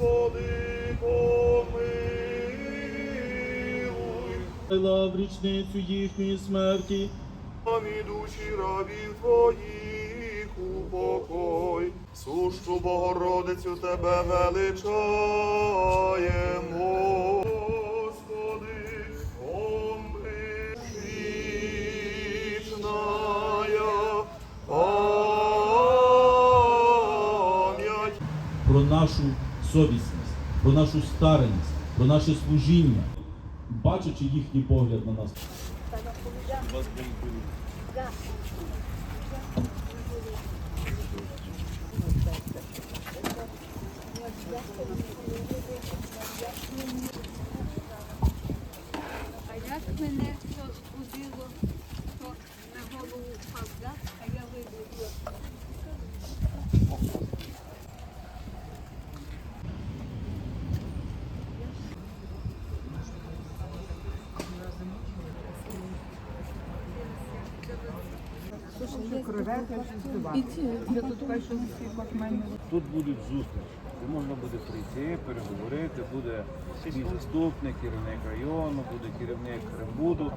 Господи, помилуй. В річницю їхньої смерті. Амі душі рабів твоїх упокой, сущу Богородицю тебе величаємо. Про нашу совісність, про нашу стареність, про наше служіння, бачачи їхній погляд на нас. А як мене що Тут будуть зустрічі, де можна буде прийти, переговорити, буде свій заступник, керівник району, буде керівник Кримбуду.